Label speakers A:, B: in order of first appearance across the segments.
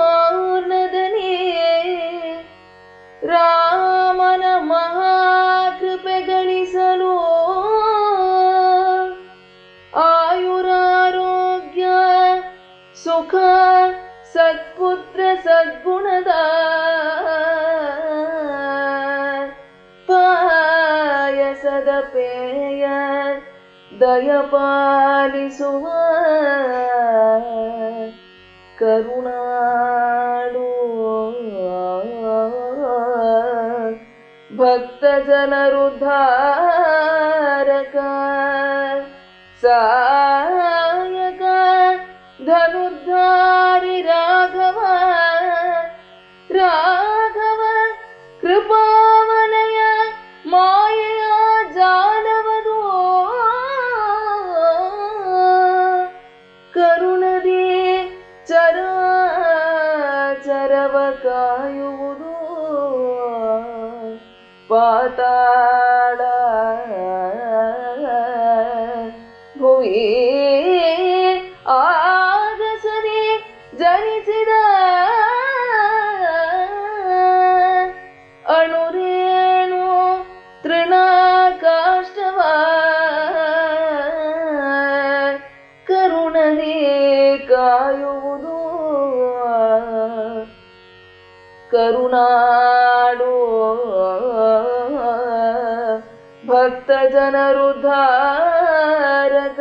A: ಕಾಯಪೂರ್ಣದನೇ ರಾಮನ ಮಹಾಕೃಪೆ ಗಳಿಸಲು ಆಯುರಾರೋಗ್ಯ ಸುಖ ಸತ್ಪುತ್ರ ಸದ್ಗುಣದ ಪಾಯಸದ ಪೇಯ ದಯಪಾಲಿಸುವ ಕರುಣಾಡು ಭಕ್ತ ಜನರುದ್ಧಾರಕ ಸಾಯಕ ಚರಾಚರವ ಕಾಯುವುದು ಪಾತಾಳ ಭುವಿ ಆಗಸದೆ ಜನಿಸಿದ ಅಣುರೇಣು ತೃಣಕಾಷ್ಟವ ಕರುಣದಿ ಕರುಣಾಡು ಭಕ್ತ ಜನರುದ್ಧಾರಕ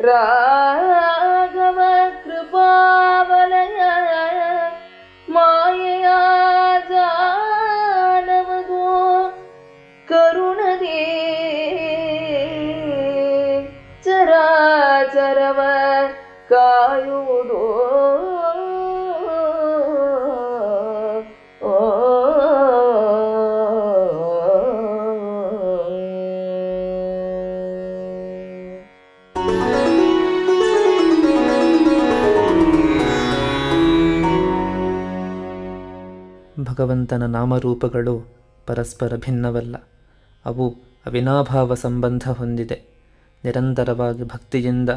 A: ರಾಘವ ಕೃಪಾವಲಯ. ಮಾಯೆಯ ಜಾಲವದು ಕರುಣದಿ ಚರಾಚರವ ಕಾಯುವುದು
B: ಭಗವಂತನ ನಾಮರೂಪಗಳು ಪರಸ್ಪರ ಭಿನ್ನವಲ್ಲ. ಅವು ಅವಿನಾಭಾವ ಸಂಬಂಧ ಹೊಂದಿದೆ. ನಿರಂತರವಾಗಿ ಭಕ್ತಿಯಿಂದ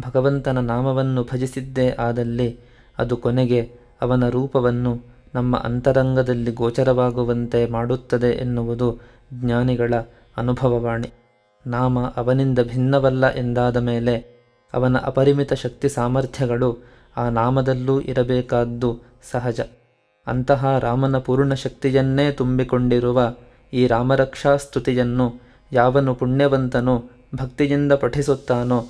B: ಭಗವಂತನ ನಾಮವನ್ನು ಭಜಿಸಿದ್ದೇ ಆದಲ್ಲಿ ಅದು ಕೊನೆಗೆ ಅವನ ರೂಪವನ್ನು ನಮ್ಮ ಅಂತರಂಗದಲ್ಲಿ ಗೋಚರವಾಗುವಂತೆ ಮಾಡುತ್ತದೆ ಎನ್ನುವುದು ಜ್ಞಾನಿಗಳ ಅನುಭವವಾಣಿ. ನಾಮ ಅವನಿಂದ ಭಿನ್ನವಲ್ಲ ಎಂದಾದ ಮೇಲೆ ಅವನ ಅಪರಿಮಿತ ಶಕ್ತಿ ಸಾಮರ್ಥ್ಯಗಳು ಆ ನಾಮದಲ್ಲೂ ಇರಬೇಕಾದ್ದು ಸಹಜ. ಅಂತಹ ರಾಮನ ಪೂರ್ಣ ಶಕ್ತಿಯನ್ನೇ ತುಂಬಿಕೊಂಡಿರುವ ಈ ರಾಮರಕ್ಷಾ ಸ್ತುತಿಯನ್ನು ಯಾವನು ಪುಣ್ಯವಂತನೋ ಭಕ್ತಿಯಿಂದ ಪಠಿಸುತ್ತಾನೋ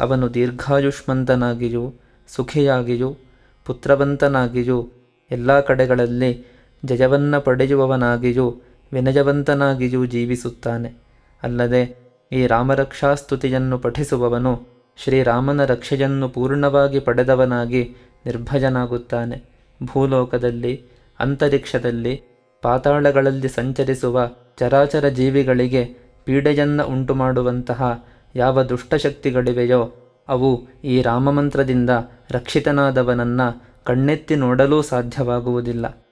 B: ಅವನು ದೀರ್ಘಾಯುಷ್ಮಂತನಾಗಿಯೂ, ಸುಖಿಯಾಗಿಯೂ, ಪುತ್ರವಂತನಾಗಿಯೂ, ಎಲ್ಲ ಕಡೆಗಳಲ್ಲಿ ಜಯವನ್ನ ಪಡೆಯುವವನಾಗಿಯೂ, ವಿನಯವಂತನಾಗಿಯೂ ಜೀವಿಸುತ್ತಾನೆ. ಅಲ್ಲದೆ ಈ ರಾಮರಕ್ಷಾ ಸ್ತುತಿಯನ್ನು ಪಠಿಸುವವನು ಶ್ರೀರಾಮನ ರಕ್ಷೆಯನ್ನು ಪೂರ್ಣವಾಗಿ ಪಡೆದವನಾಗಿ ನಿರ್ಭಯನಾಗುತ್ತಾನೆ. ಭೂಲೋಕದಲ್ಲಿ, ಅಂತರಿಕ್ಷದಲ್ಲಿ, ಪಾತಾಳಗಳಲ್ಲಿ ಸಂಚರಿಸುವ ಚರಾಚರ ಜೀವಿಗಳಿಗೆ ಪೀಡೆಯನ್ನ ಉಂಟುಮಾಡುವಂತಹ ಯಾವ ದುಷ್ಟಶಕ್ತಿಗಳಿವೆಯೋ, ಅವು ಈ ರಾಮಮಂತ್ರದಿಂದ ರಕ್ಷಿತನಾದವನನ್ನ ಕಣ್ಣೆತ್ತಿ ನೋಡಲೂ ಸಾಧ್ಯವಾಗುವುದಿಲ್ಲ.